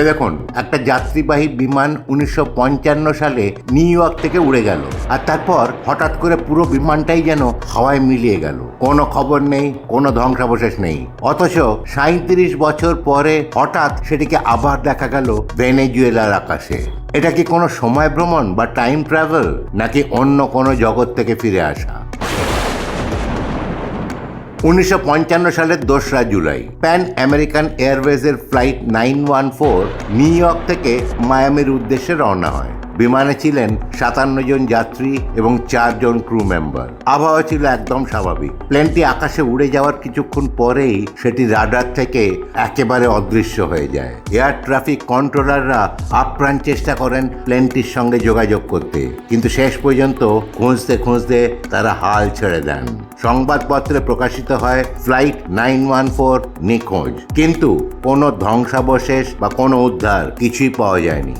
দেখুন, একটা যাত্রীবাহী বিমান উনিশশো পঞ্চান্ন সালে নিউ ইয়র্ক থেকে উড়ে গেল। আর তারপর হঠাৎ করে পুরো বিমানটাই যেন হাওয়ায় মিলিয়ে গেল। কোনো খবর নেই, কোনো ধ্বংসাবশেষ নেই। অথচ সাঁত্রিশ বছর পরে হঠাৎ সেটিকে আবার দেখা গেল ভেনেজুয়েলার আকাশে। এটা কি কোনো সময় ভ্রমণ বা টাইম ট্রাভেল নাকি অন্য কোনো জগৎ থেকে ফিরে আসা? উনিশশো সালের দোসরা July. Pan American এয়ারওয়েজের flight nine one four New York থেকে মায়ামির উদ্দেশ্যে রওনা হয়। বিমানে ছিলেন সাতান্ন জন যাত্রী এবং চারজন ক্রু মেম্বার আবহাওয়া ছিল একদম স্বাভাবিক। প্লেনটি আকাশে উড়ে যাওয়ার কিছুক্ষণ পরেই সেটি রাডার থেকে একেবারে অদৃশ্য হয়ে যায়। এয়ার ট্রাফিক কন্ট্রোলাররা আপ্রাণ চেষ্টা করেন প্লেনটির সঙ্গে যোগাযোগ করতে, কিন্তু শেষ পর্যন্ত খুঁজতে খুঁজতে তারা হাল ছেড়ে দেন। সংবাদপত্রে প্রকাশিত হয়, ফ্লাইট নাইন ওয়ান ফোর নিখোঁজ। কিন্তু কোনো ধ্বংসাবশেষ বা কোনো উদ্ধার কিছুই পাওয়া যায়নি।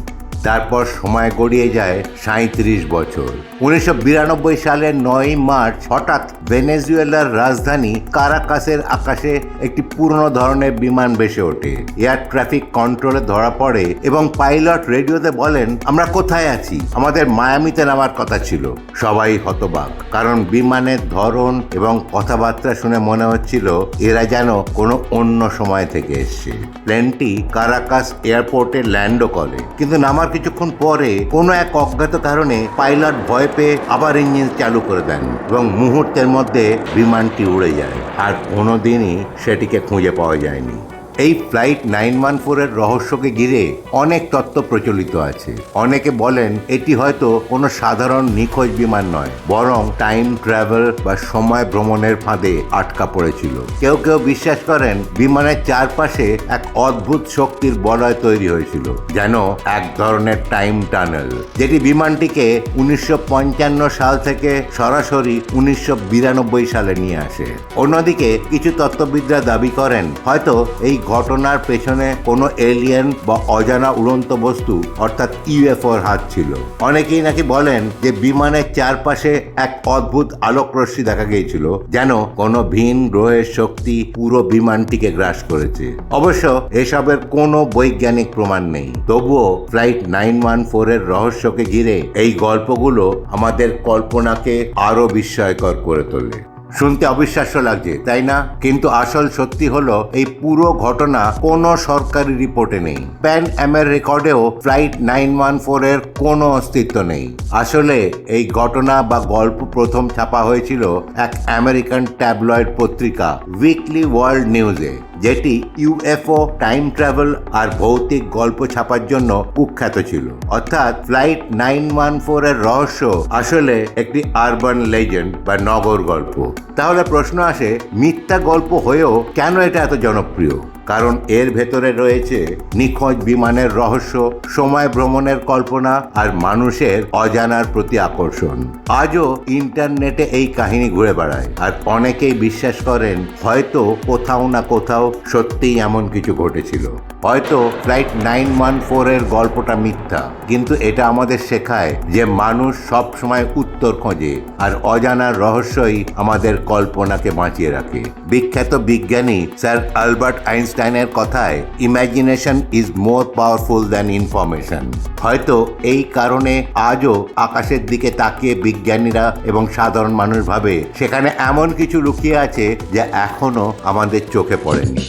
তারপর সময় গড়িয়ে যায় সাঁত্রিশ বছর। উনিশশো বিরানব্বই সালের নয় মার্চ হঠাৎ ভেনেজুয়েলার রাজধানী কারাকাসের আকাশে একটি পুরনো ধরনের বিমান ভেসে ওঠে। এয়ার ট্রাফিক কন্ট্রোলে ধরা পড়ে এবং পাইলট রেডিওতে বলেন, আমরা কোথায় আছি? আমাদের মায়ামিতে নামার কথা ছিল। সবাই হতবাক, কারণ বিমানের ধরন এবং কথাবার্তা শুনে মনে হচ্ছিল এরা যেন কোনো অন্য সময় থেকে এসছে। প্লেনটি কারাকাস এয়ারপোর্টে ল্যান্ডও করে, কিন্তু নামার কিছুক্ষণ পরে কোনো এক অজ্ঞাত কারণে পাইলট ভয় পেয়ে আবার ইঞ্জিন চালু করে দেন এবং মুহূর্তের মধ্যে বিমানটি উড়ে যায়। আর কোনোদিনই সেটিকে খুঁজে পাওয়া যায়নি। এই ফ্লাইট নাইন ওয়ান ফোরের রহস্যকে ঘিরে অনেক তত্ত্ব প্রচলিত আছে। অনেকে বলেন এটি হয়তো কোনো সাধারণ নিখোঁজ বিমান নয়, বরং টাইম ট্রাভেল বা সময় ভ্রমণের ফাঁদে আটকা পড়েছিল। কেউ কেউ বিশ্বাস করেন বিমানের চারপাশে এক অদ্ভুত শক্তির বলয় তৈরি হয়েছিল, যেন এক ধরনের টাইম টানেল, যেটি বিমানটিকে উনিশশো পঞ্চান্ন সাল থেকে সরাসরি উনিশশো বিরানব্বই সালে নিয়ে আসে। অন্যদিকে কিছু তত্ত্ববিদরা দাবি করেন, হয়তো এই ঘটনার পেছনে কোনো এলিয়েন বা অজানা উড়ন্ত বস্তু, অর্থাৎ ইউএফওর হাত ছিল। অনেকেই নাকি বলেন যে বিমানের চারপাশে এক অদ্ভুত আলোক রশ্মি দেখা গিয়েছিল, যেন কোনো ভিন গ্রহের শক্তি পুরো বিমানটিকে গ্রাস করেছে। অবশ্য এসবের কোনো বৈজ্ঞানিক প্রমাণ নেই। তবুও ফ্লাইট নাইন ওয়ান ফোর এর রহস্যকে ঘিরে এই গল্পগুলো আমাদের কল্পনাকে আরও বিস্ময়কর করে তোলে। শুনতে অবিশ্বাস্য লাগছে, তাই না? কিন্তু আসল সত্যি হলো, এই পুরো ঘটনা কোনো সরকারি রিপোর্টে নেই। প্যান অ্যামের রেকর্ডেও ফ্লাইট নাইন ওয়ান ফোর এর কোনো অস্তিত্ব নেই। আসলে এই ঘটনা বা গল্প প্রথম ছাপা হয়েছিল এক আমেরিকান ট্যাবলয়েড পত্রিকা উইকলি ওয়ার্ল্ড নিউজে যেটি ইউএফও টাইম ট্রাভেল আর ভৌতিক গল্প ছাপার জন্য কুখ্যাত ছিল। অর্থাৎ ফ্লাইট নাইন ওয়ান ফোর এর রহস্য আসলে একটি আরবান লেজেন্ড বা নগর গল্প। তাহলে প্রশ্ন আসে, মিথ্যা গল্প হয়েও কেন এটা এত জনপ্রিয়? কারণ এর ভেতরে রয়েছে নিখোঁজ বিমানের রহস্য, সময় ভ্রমণের কল্পনা আর মানুষের অজানার প্রতি আকর্ষণ। আজও ইন্টারনেটে এই কাহিনী ঘুরে বেড়ায়। আর অনেকেই বিশ্বাস করেন হয়তো কোথাও না কোথাও সত্যিই এমন কিছু ঘটেছিল। হয়তো ফ্লাইট নাইন ওয়ান ফোর এর গল্পটা মিথ্যা, কিন্তু এটা আমাদের শেখায় যে মানুষ সব সময় উত্তর খোঁজে আর অজানার রহস্যই আমাদের কল্পনাকে বাঁচিয়ে রাখে। বিখ্যাত বিজ্ঞানী স্যার আলবার্ট আইনস্টাইনের কথায় imagination is more powerful than information হয়তো এই কারণে আজও আকাশের দিকে তাকিয়ে বিজ্ঞানীরা এবং সাধারণ মানুষ ভাবে, সেখানে এমন কিছু লুকিয়ে আছে যা এখনও আমাদের চোখে পড়েনি।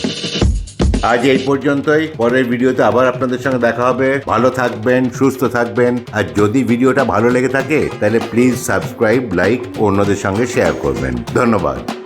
আজ এই পর্যন্তই। পরের ভিডিওতে আবার আপনাদের সঙ্গে দেখা হবে। ভালো থাকবেন, সুস্থ থাকবেন। আর যদি ভিডিওটা ভালো লেগে থাকে, তাহলে প্লিজ সাবস্ক্রাইব লাইক অন্যদের সঙ্গে শেয়ার করবেন। ধন্যবাদ।